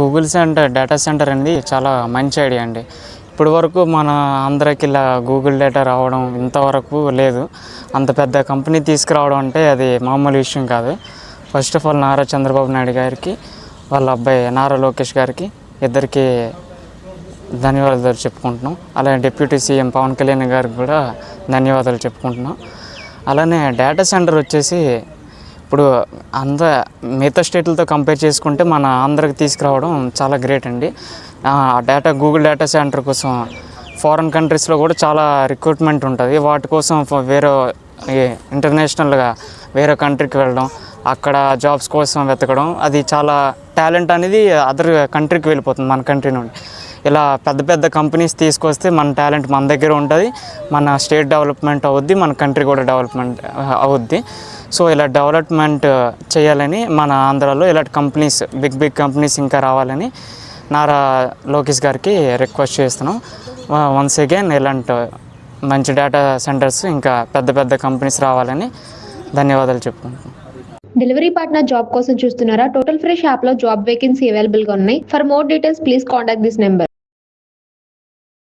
Google center data centre అనేది చాలా మంచి ఐడియా అండి. ఇప్పటి వరకు మన అందరికి ఇలా గూగుల్ డేటా రావడం ఇంతవరకు లేదు. అంత పెద్ద కంపెనీ తీసుకురావడం అంటే అది మామూలు విషయం కాదు. First of all Nara Chandrababu Naidu గారికి వాళ్ళ అబ్బాయి నారా లోకేష్ గారికి ఇద్దరికి ధన్యవాదాలు చెప్పుకుంటున్నాం. అలాగే డిప్యూటీ సీఎం పవన్ కళ్యాణ్ గారికి కూడా ధన్యవాదాలు చెప్పుకుంటున్నాం. అలానే డేటా సెంటర్ వచ్చేసి ఇప్పుడు అంద మిగతా స్టేట్లతో కంపేర్ చేసుకుంటే మన ఆంధ్రకి తీసుకురావడం చాలా గ్రేట్ అండి. ఆ డేటా గూగుల్ డేటా సెంటర్ కోసం ఫారిన్ కంట్రీస్లో కూడా చాలా రిక్రూట్మెంట్ ఉంటుంది. వాటి కోసం వేరే ఇంటర్నేషనల్గా వేరే కంట్రీకి వెళ్ళడం అక్కడ జాబ్స్ కోసం వెతకడం అది చాలా టాలెంట్ అనేది అదర్ కంట్రీకి వెళ్ళిపోతుంది మన కంట్రీ నుండి. ఇలా పెద్ద పెద్ద కంపెనీస్ తీసుకొస్తే మన టాలెంట్ మన దగ్గర ఉంటుంది మన స్టేట్ డెవలప్మెంట్ అవుద్ది మన కంట్రీ కూడా డెవలప్మెంట్ అవుద్ది. సో ఇలా డెవలప్మెంట్ చేయాలని మన ఆంధ్రాలో ఇలాంటి కంపెనీస్ బిగ్ బిగ్ కంపెనీస్ ఇంకా రావాలని నారా లోకేష్ గారికి రిక్వెస్ట్ చేస్తున్నాం. వన్స్ అగైన్ ఇలాంటి మంచి డేటా సెంటర్స్ ఇంకా పెద్ద పెద్ద కంపెనీస్ రావాలని ధన్యవాదాలు చెప్పుకుంటున్నాం. డెలివరీ పార్ట్నర్ జాబ్ కోసం చూస్తున్నారా? టోటల్ ఫ్రెష్ యాప్లో జాబ్ వేకెన్సీ అవైలబుల్గా ఉన్నాయి. For more details please contact this number